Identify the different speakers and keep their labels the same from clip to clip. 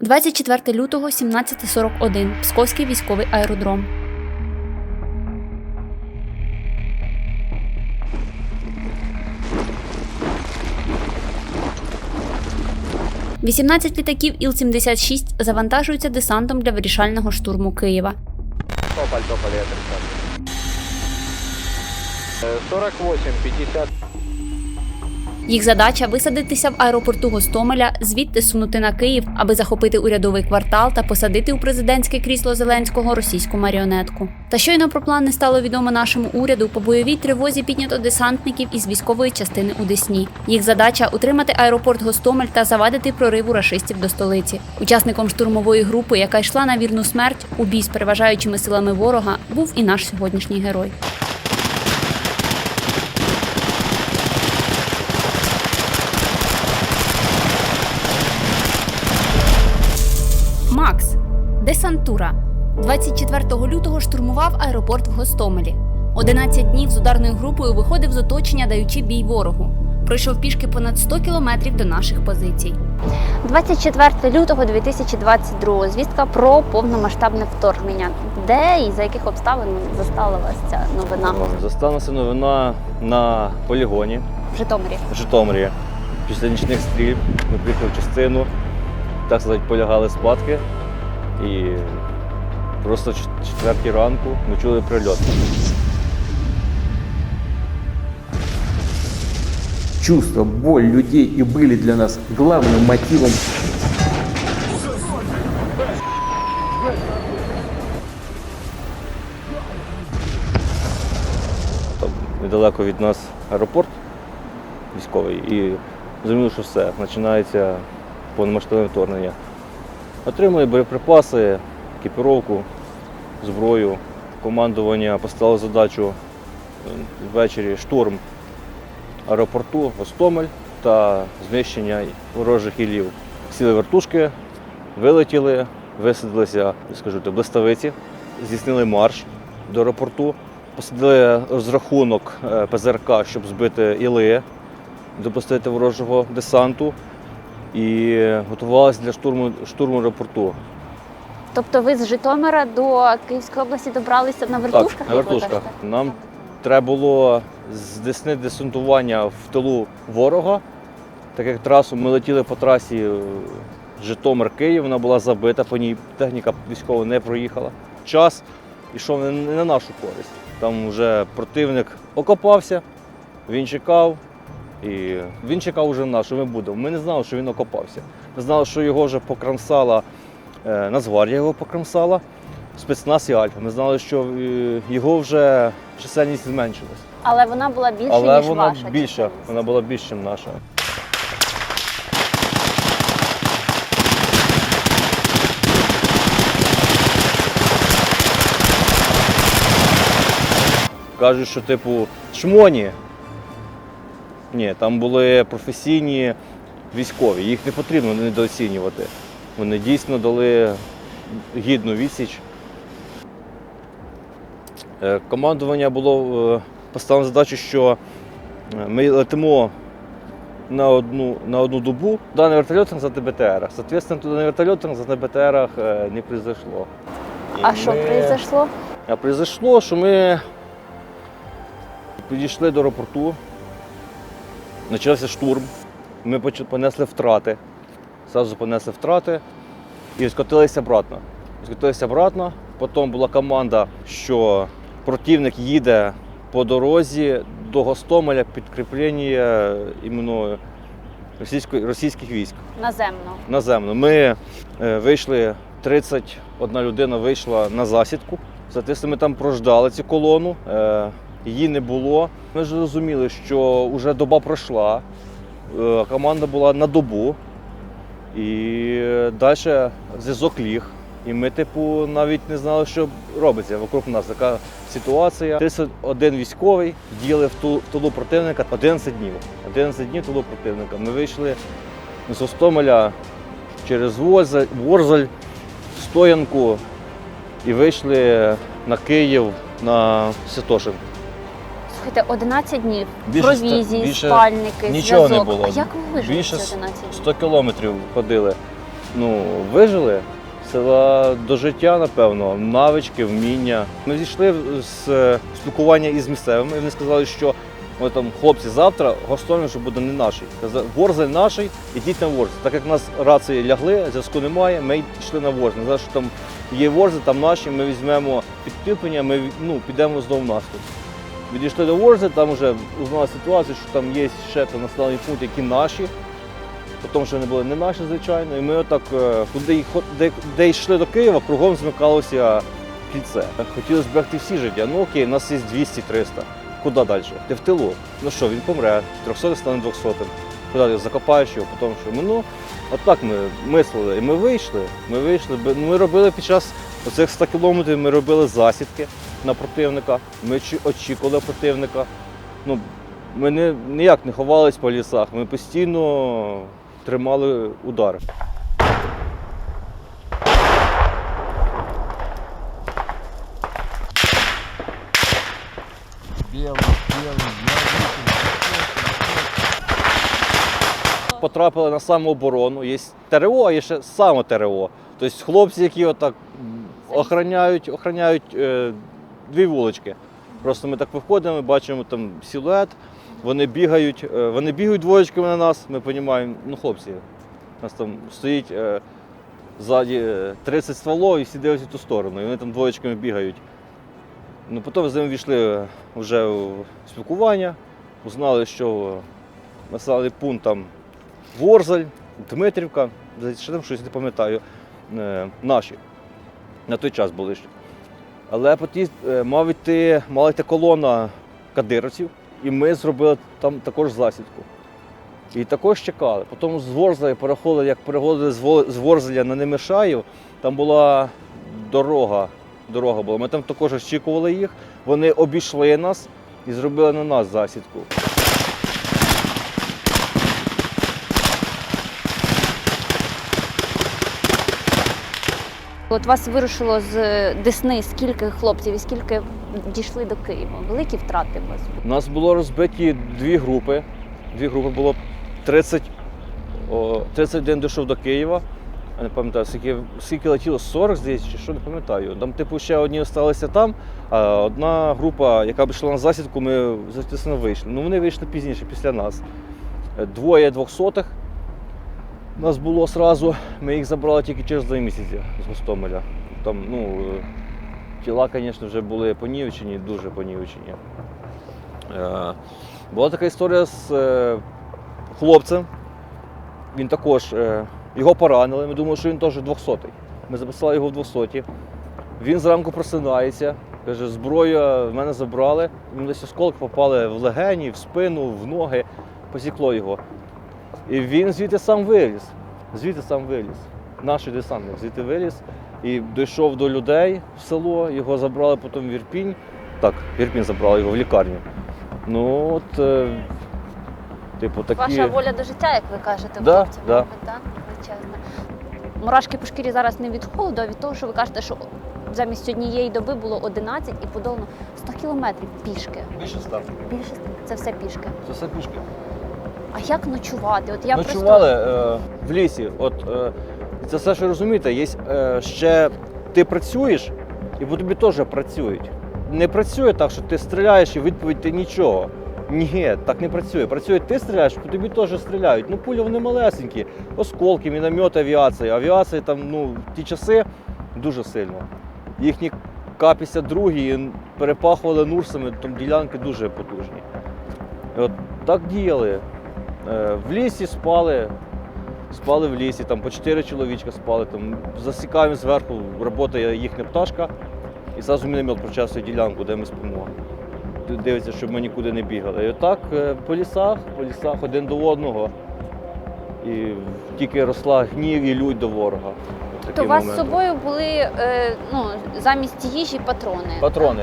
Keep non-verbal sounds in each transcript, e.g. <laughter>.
Speaker 1: 24 лютого 17.41. Псковський військовий аеродром. Вісімнадцять літаків Іл-76 завантажуються десантом для вирішального штурму Києва.
Speaker 2: Тополь, тополь, я. Э, 48, 50.
Speaker 1: Їх задача висадитися в аеропорту Гостомеля, звідти сунути на Київ, аби захопити урядовий квартал та посадити у президентське крісло Зеленського російську маріонетку. Та щойно про план не стало відомо нашому уряду. По бойовій тривозі піднято десантників із військової частини у Десні. Їх задача утримати аеропорт Гостомель та завадити прориву рашистів до столиці. Учасником штурмової групи, яка йшла на вірну смерть у бій з переважаючими силами ворога, був і наш сьогоднішній герой. Десантура 24 лютого штурмував аеропорт в Гостомелі. 11 днів з ударною групою виходив з оточення, даючи бій ворогу. Пройшов пішки понад 100 кілометрів до наших позицій. 24 лютого 2022 звістка про повномасштабне вторгнення. Де і за яких обставин застала вас ця новина
Speaker 2: Застануся новина на полігоні
Speaker 1: в Житомирі?
Speaker 2: в Житомирі. Після нічних стрільб ми приїхали в частину, так сказати, полягали спадки. І просто четвертій ранку ми чули прильот.
Speaker 3: Чувства, боль людей и были для нас главным мотивом
Speaker 2: Там недалеко від нас аеропорт військовий і зрозуміло, що все, починається повномасштабне вторгнення. Отримали боєприпаси, екіпіровку, зброю. Командування поставило задачу е, ввечері штурм аеропорту Гостомель та знищення ворожих ілів. Сіли вертушки, вилетіли, висадилися, скажу так, блиставиці, здійснили марш до аеропорту, посадили розрахунок е, ПЗРК, щоб збити іли, допустити ворожого десанту і готувалися для штурму, штурму аеропорту.
Speaker 1: Тобто ви з Житомира до Київської області добралися на вертушках?
Speaker 2: Так, на вертушках. Нам треба було з Десни десантування в тилу ворога. Так як трасу ми летіли по трасі е, Житомир-Київ, вона була забита, по ній техніка військова не проїхала. Час йшов не на нашу користь. Там вже противник окопався, він чекав. І він чекав уже на нас, що ми будемо. Ми не знали, що він окопався. Ми знали, що його вже покрамсала е, Нацгвардія його покрамсала, спецназ і Альфа. Ми знали, що е, його вже чисельність зменшилась.
Speaker 1: Але вона була більше,
Speaker 2: Але
Speaker 1: ніж
Speaker 2: вона
Speaker 1: ваша.
Speaker 2: більша,
Speaker 1: чисельність.
Speaker 2: вона була більша, ніж наша. Кажуть, що типу шмоні. Ні, там були професійні військові, їх не потрібно недооцінювати. Вони дійсно дали гідну відсіч. Е, Командування було е, поставлено задачу, що е, ми летимо на одну, на одну добу. Туди на вертольотах за ТБТР. Соответственно, туди на вертольотах за ТБТР не произошло. І
Speaker 1: А що
Speaker 2: ми-
Speaker 1: произошло?
Speaker 2: А произошло, що ми підійшли до аеропорту, почався штурм, ми понесли втрати. Зразу понесли втрати і скотилися обратно. Скотилися обратно. Потім була команда, що противник їде по дорозі до Гостомеля підкріплення іменно російської, російських військ
Speaker 1: Наземно.
Speaker 2: наземно. Ми е, вийшли, 31 людина вийшла на засідку. Соответственно, ми там прождали цю колону, е, її не було. Ми ж розуміли, що вже доба пройшла, е, команда була на добу, і далі зв'язок ліг. І ми, типу, навіть не знали, що робиться вокруг нас. Така ситуація. 31 військовий діяли в ту- в тилу противника 11 днів. 11 днів в тилу противника. Ми вийшли з Гостомеля через Ворзаль, Стоянку і вийшли на Київ на Святошин.
Speaker 1: Слухайте, 11 днів.
Speaker 2: Більше ста-
Speaker 1: Провізії,
Speaker 2: більше
Speaker 1: спальники,
Speaker 2: нічого не
Speaker 1: зв'язок.
Speaker 2: було.
Speaker 1: А як ви вижили
Speaker 2: Більше
Speaker 1: ці 11 днів?
Speaker 2: 100 кілометрів ходили. ну, вижили. Сила до життя, напевно, навички, вміння. Ми зійшли з е, спілкування із місцевими. і Вони сказали, що ми там хлопці завтра гостомель вже буде не наш. Казали, Ворзель наш, ідіть на Ворзель. Так як нас рації лягли, зв'язку немає, ми йшли на Ворзель. Сказали, що там є Ворзель, там наші, ми візьмемо підкріплення, ми ну, підемо знову в наступ. Відійшли до Ворзель, там вже узнали ситуацію, що там є ще там населені пункти, які наші. Тому що вони були не наші, звичайно. І ми отак, е, куди де, де йшли до Києва, кругом змикалося кільце. Хотіли зберегти всі життя. Ну окей, у нас є 200-300. Куди далі? Ти в тилу. Ну що, він помре, 300 стане 200. Куди закопаєш його, потім що ну, отак ми мислили. І ми вийшли. Ми вийшли. ну, Ми робили під час оцих 100 кілометрів, ми робили засідки на противника. Ми очікували противника. Ну, ми не, ніяк не ховались по лісах, ми постійно тримали удар. Потрапили на самооборону, є ТРО, є ще саме ТРО. Тобто хлопці, які отак охороняють, охороняють е, дві вулички. Просто ми так виходимо, бачимо там силует, вони бігають, е, вони бігають двоєчками на нас, ми розуміємо, ну хлопці, у нас там стоїть е, ззаді е, 30 стволов і всі дивляться в ту сторону, і вони там двоєчками бігають. Ну, потім з ними війшли вже в спілкування, узнали, що населений пункт там Ворзель, Дмитрівка, ще там щось не пам'ятаю, е, наші. На той час були. Але потім е, мав йти, мала йти колона кадировців, і ми зробили там також засідку. І також чекали. Потім з Ворзеля переходили, як переходили з Ворзеля на Немишаїв, там була дорога. Дорога була. Ми там також очікували їх. Вони обійшли нас і зробили на нас засідку.
Speaker 1: От вас вирушило з Десни скільки хлопців і скільки дійшли до Києва? Великі втрати у вас?
Speaker 2: У нас було розбиті дві групи. Дві групи було 30, о, 31 дійшов до Києва. Я не пам'ятаю, скільки, скільки летіло 40, здається, чи що не пам'ятаю. Там, типу, ще одні залишилися там, а одна група, яка б йшла на засідку, ми звісно вийшли. Ну вони вийшли пізніше, після нас. Е, Двоє двохсотих у нас було одразу. Ми їх забрали тільки через два місяці з Гостомеля. Там, ну, е, тіла, звісно, вже були понівечені, дуже понівечені. Е, Була така історія з е, хлопцем. Він також його поранили. Ми думали, що він теж 200-й. Ми записали його в 200 Він зранку просинається. Каже, зброю в мене забрали. Десь осколки попали в легені, в спину, в ноги, посікло його. І він звідти сам виліз. Звідти сам виліз. Наш десантник звідти виліз і дійшов до людей в село, його забрали потім в Ірпінь. Так, Ірпінь забрали його в лікарню. Ну от, е, типу, такі.
Speaker 1: Ваша воля до життя, як ви кажете,
Speaker 2: Да,
Speaker 1: хлопці,
Speaker 2: да.
Speaker 1: мабуть, так? Величезна. Мурашки по шкірі зараз не від холоду, а від того, що ви кажете, що замість однієї доби було 11 і подолано 100 кілометрів пішки.
Speaker 2: Більше став.
Speaker 1: Більше це все пішки.
Speaker 2: Це все пішки.
Speaker 1: А як ночувати? От я
Speaker 2: Ночували е, в лісі. От е, це все, що розумієте, є е, ще ти працюєш, і по тобі теж працюють. Не працює так, що ти стріляєш і відповідь ти нічого. Ні, так не працює. Працює, ти стріляєш, по тобі теж стріляють. Ну, пулі вони малесенькі, осколки, міномети, авіація. Авіація там, ну, ті часи дуже сильно. Їхні К-52 перепахували нурсами, там ділянки дуже потужні. І от так діяли. Е, В лісі спали, спали в лісі, там по чотири чоловічка спали, там засікаємо зверху, працює їхня пташка, і зразу міномет прочасує ділянку, де ми спимо. Дивиться, щоб ми нікуди не бігали. І отак е, по лісах, по лісах один до одного. І тільки росла гнів і лють до ворога.
Speaker 1: То у вас з собою були е, ну, замість їжі патрони.
Speaker 2: Патрони.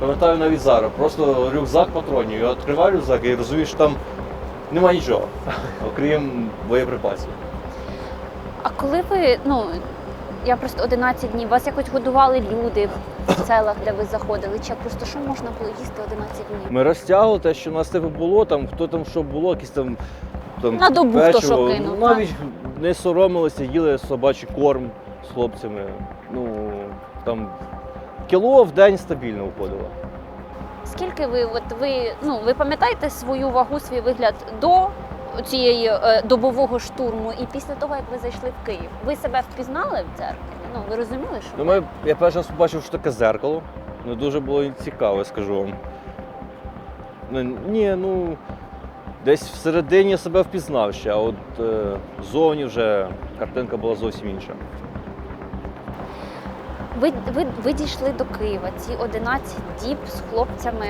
Speaker 2: Пам'ятаю навіть зараз. Просто рюкзак патронів. Я відкриваю рюкзак і розумію, що там немає нічого, окрім боєприпасів.
Speaker 1: А коли ви, ну я просто 11 днів, вас якось годували люди в селах, де ви заходили, чи просто що можна було їсти 11 днів?
Speaker 2: Ми розтягували те, що у нас типу було, там хто там що було, якісь там. Там
Speaker 1: На добу хто
Speaker 2: печиво.
Speaker 1: що кинув,
Speaker 2: Ну, навіть не соромилися, їли собачий корм з хлопцями. Ну, там кіло в день стабільно виходило.
Speaker 1: Скільки ви, от ви, ну, ви пам'ятаєте свою вагу, свій вигляд до цієї е, добового штурму і після того, як ви зайшли в Київ? Ви себе впізнали в дзеркалі? Ну, ви розуміли, що
Speaker 2: Ну, ми, я перший раз побачив, що таке зеркало. Ну, дуже було цікаво, скажу вам. Ну, ні, ну десь всередині я себе впізнав ще, а от е, зовні вже картинка була зовсім інша.
Speaker 1: Ви, ви, ви дійшли до Києва ці 11 діб з хлопцями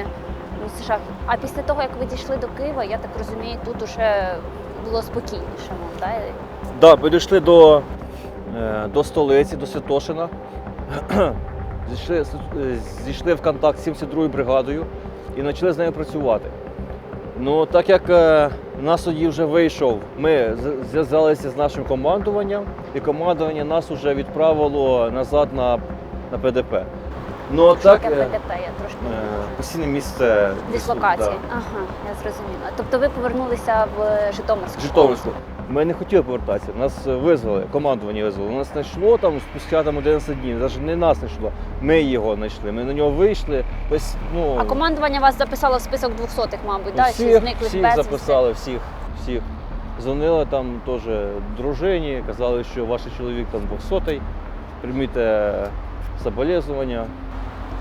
Speaker 1: у США. А після того, як ви дійшли до Києва, я так розумію, тут уже було спокійніше. мов, Да?
Speaker 2: Да, підійшли до, е, до столиці, до Святошина. <clears throat> Зійшли, е, зійшли в контакт з 72-ю бригадою і почали з нею працювати. Ну, так як е, нас тоді вже вийшов, ми зв'язалися з нашим командуванням, і командування нас вже відправило назад на, на ПДП. Ну,
Speaker 1: Що
Speaker 2: так,
Speaker 1: таке
Speaker 2: е,
Speaker 1: ПДП, я трошки
Speaker 2: е, постійне місце
Speaker 1: Дислокації.
Speaker 2: да.
Speaker 1: Ага, я зрозуміла. Тобто ви повернулися в Житомирську?
Speaker 2: Житомирську. Ми не хотіли повертатися. Нас визвали, командування визвало. Нас знайшло там спустя там 11 днів. Навіть не нас знайшло. Ми його знайшли. Ми на нього вийшли. Тобто, ну,
Speaker 1: А командування вас записало в список 200-х, мабуть, да? чи
Speaker 2: всіх,
Speaker 1: зниклих
Speaker 2: всіх
Speaker 1: безвісти?
Speaker 2: записали, всіх, всіх. Дзвонили там теж дружині, казали, що ваш чоловік там 200-й, прийміть соболезнування.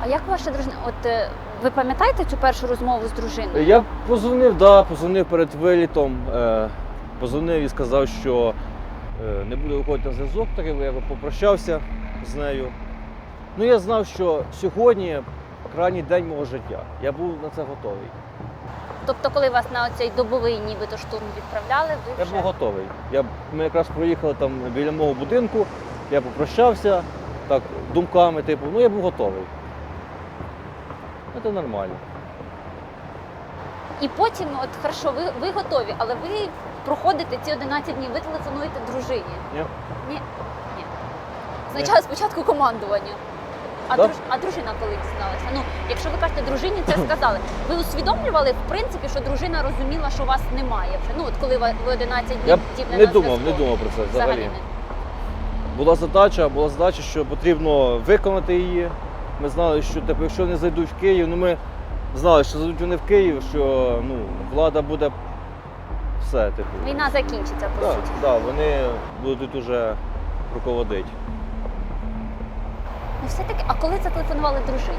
Speaker 1: А як ваша дружина? От е, ви пам'ятаєте цю першу розмову з дружиною?
Speaker 2: Я позвонив, да, позвонив перед вилітом. Е, позвонив і сказав, що е, не буду виходити на зв'язок, так я попрощався з нею. Ну я знав, що сьогодні крайній день мого життя. Я був на це готовий.
Speaker 1: Тобто, коли вас на цей добовий нібито штурм відправляли, ви
Speaker 2: Я був готовий. Я, ми якраз проїхали там біля мого будинку, я попрощався так, думками, типу, ну я був готовий. Ну, Це нормально.
Speaker 1: і потім, от хорошо, ви, ви готові, але ви проходите ці 11 днів, ви телефонуєте дружині.
Speaker 2: Ні.
Speaker 1: Ні. Ні. Спочатку спочатку командування. А,
Speaker 2: Да.
Speaker 1: друж, а дружина коли дізналася? Ну, якщо ви кажете, дружині це <clears throat> сказали, ви усвідомлювали, в принципі, що дружина розуміла, що вас немає вже. Ну, от коли ви ви 11 днів
Speaker 2: Я б
Speaker 1: діб
Speaker 2: не
Speaker 1: на
Speaker 2: думав,
Speaker 1: зв'язку.
Speaker 2: не думав про це
Speaker 1: Взагалі
Speaker 2: взагалі.
Speaker 1: не.
Speaker 2: Була задача, була задача, що потрібно виконати її. Ми знали, що типу, якщо не зайдуть в Київ, ну ми знали, що зайдуть вони в Київ, що ну, влада буде все, типу.
Speaker 1: Війна закінчиться, по
Speaker 2: Да,
Speaker 1: суті.
Speaker 2: да, вони будуть уже руководити.
Speaker 1: Ну, все-таки, а коли зателефонували дружині?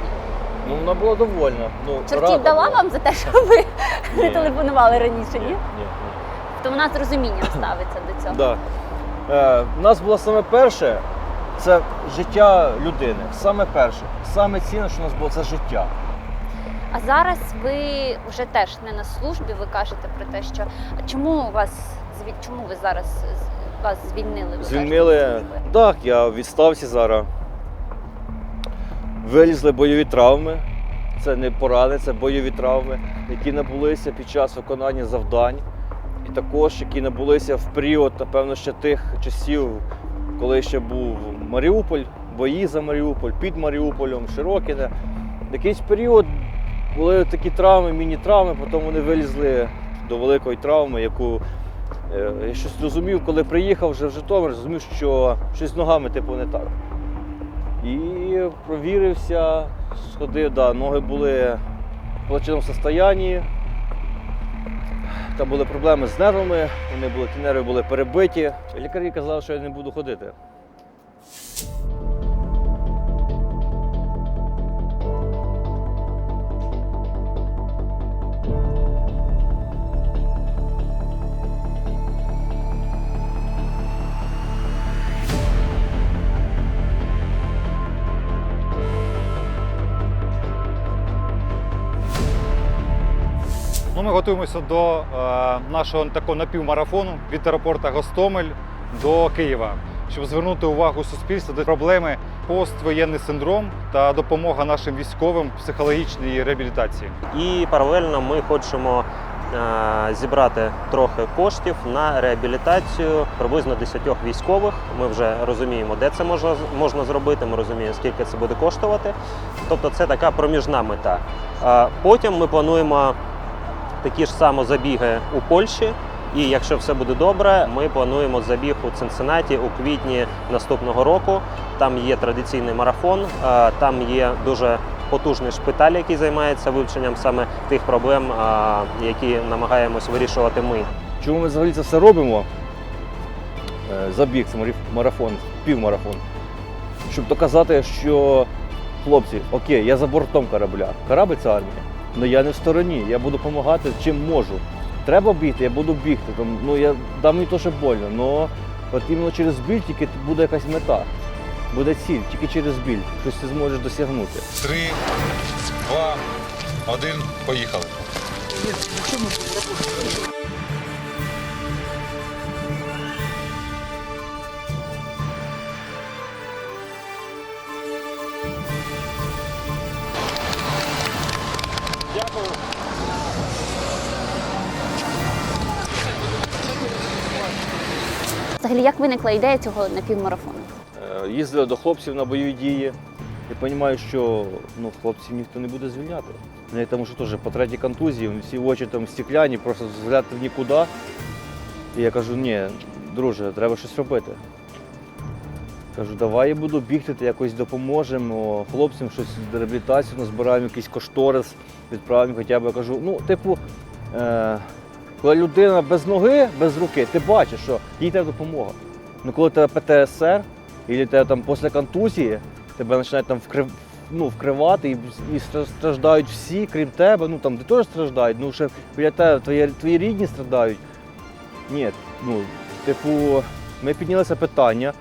Speaker 2: Ну, вона була довольна. Ну,
Speaker 1: Чортів дала
Speaker 2: була.
Speaker 1: вам за те, що ви не
Speaker 2: Ні. <laughs>
Speaker 1: телефонували раніше, ні?
Speaker 2: Ні, ні,
Speaker 1: То вона з розумінням ставиться до цього.
Speaker 2: Да. Е, у нас було саме перше це життя людини. Саме перше. Саме цінне, що у нас було, це життя.
Speaker 1: А зараз ви вже теж не на службі. Ви кажете про те, що чому вас чому ви зараз вас звільнили? Ви
Speaker 2: Звільнили.
Speaker 1: кажете,
Speaker 2: Так, я в відставці зараз. Вилізли бойові травми. Це не порани, це бойові травми, які набулися під час виконання завдань. Також, які набулися в період, напевно, ще тих часів, коли ще був Маріуполь, бої за Маріуполь, під Маріуполем, Широкіне. Якийсь період були такі травми, міні-травми, потім вони вилізли до великої травми, яку Е, Я щось зрозумів, коли приїхав вже в Житомир, зрозумів, що щось з ногами типу не так. І провірився, сходив, да, ноги були в плачевному стані. Там були проблеми з нервами, вони були, ті нерви були перебиті. Лікарі казали, що я не буду ходити.
Speaker 4: Ну, ми готуємося до е, нашого такого напівмарафону від аеропорту Гостомель до Києва, щоб звернути увагу суспільства до проблеми поствоєнний синдром та допомога нашим військовим психологічній реабілітації.
Speaker 5: І паралельно ми хочемо е, зібрати трохи коштів на реабілітацію приблизно 10 військових. Ми вже розуміємо, де це можна, можна зробити. Ми розуміємо, скільки це буде коштувати. Тобто, це така проміжна мета. Е, Потім ми плануємо такі ж само забіги у Польщі. І якщо все буде добре, ми плануємо забіг у Цинциннаті у квітні наступного року. Там є традиційний марафон, е, там є дуже потужний шпиталь, який займається вивченням саме тих проблем, е, які намагаємось вирішувати ми.
Speaker 2: Чому ми взагалі це все робимо? Е, Забіг, це марафон, півмарафон. Щоб доказати, що хлопці, окей, я за бортом корабля. Корабль це армія. Але я не в стороні, я буду допомагати чим можу. Треба бігти, я буду бігти. Там, ну, я дам мені теж больно. але от іменно через біль тільки буде якась мета. Буде ціль, тільки через біль. Щось ти зможеш досягнути.
Speaker 6: Три, два, один, поїхали.
Speaker 1: Взагалі, як виникла ідея цього напівмарафону?
Speaker 2: Е, Їздили до хлопців на бойові дії. І розумію, що ну, хлопців ніхто не буде звільняти. Ну, Тому що теж по третій контузії, всі очі там стекляні, просто взгляд в нікуди. І я кажу, ні, друже, треба щось робити. Кажу, давай я буду бігти, ти якось допоможемо хлопцям щось реабілітацію, назбираємо якийсь кошторис, відправимо хоча б. Я кажу, ну, типу, е, коли людина без ноги, без руки, ти бачиш, що їй треба допомога. Ну коли тебе ПТСР, і тебе там після контузії, тебе починають там вкрив, ну, вкривати і, і страждають всі, крім тебе. Ну там ти теж страждають, ну ще біля тебе твої, твої рідні страдають. Ні, ну, типу, ми піднялися питання,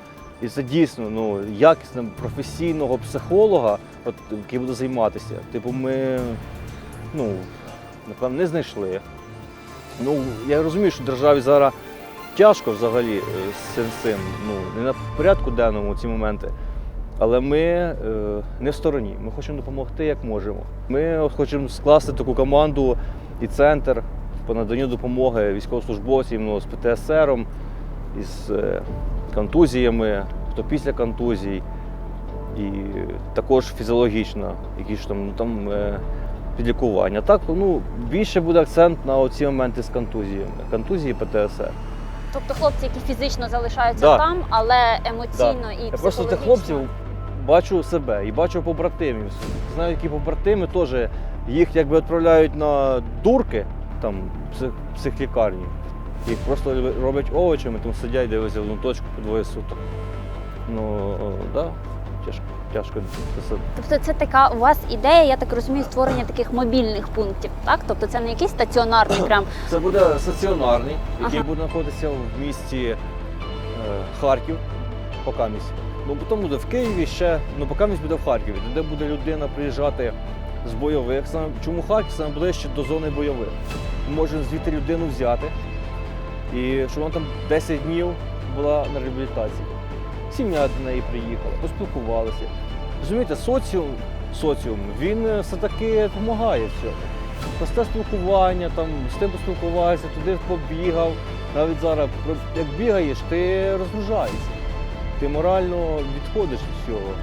Speaker 2: і це дійсно ну, якісно професійного психолога, от, який буде займатися. Типу, ми ну, напевно, не знайшли. Ну, я розумію, що державі зараз тяжко взагалі е, з цим цим. Ну, не на порядку денному ці моменти. Але ми е, не в стороні. Ми хочемо допомогти як можемо. Ми хочемо скласти таку команду і центр по наданню допомоги військовослужбовцям ну, з ПТСР, із е, контузіями, хто після контузій, і також фізіологічно, які ж там, ну, там е, підлікування. Так, ну, більше буде акцент на оці моменти з контузіями. Контузії ПТСР.
Speaker 1: Тобто хлопці, які фізично залишаються
Speaker 2: Да.
Speaker 1: там, але емоційно і
Speaker 2: Я просто тих хлопців бачу себе і бачу побратимів. Знаю, які побратими теж їх якби відправляють на дурки, там психлікарні. Їх просто роблять овочами, там сидять, дивляться в одну точку по двоє суток. Ну, да, тяжко, тяжко це
Speaker 1: Тобто це така у вас ідея, я так розумію, створення таких мобільних пунктів, так? Тобто це не якийсь стаціонарний прям.
Speaker 2: Це буде стаціонарний, який
Speaker 1: Ага.
Speaker 2: буде знаходитися в місті е, Харків, Покамість. Ну потім буде в Києві ще, ну Покамість буде в Харкові, де буде людина приїжджати з бойових. Саме чому Харків саме ближче до зони бойових? Може звідти людину взяти, і щоб вона там 10 днів була на реабілітації. Сім'я до неї приїхала, поспілкувалися. Розумієте, соціум, соціум він все-таки допомагає в цьому просте спілкування, там з тим поспілкувався, туди побігав. Навіть зараз, як бігаєш, ти розгружаєшся. Ти морально відходиш від всього.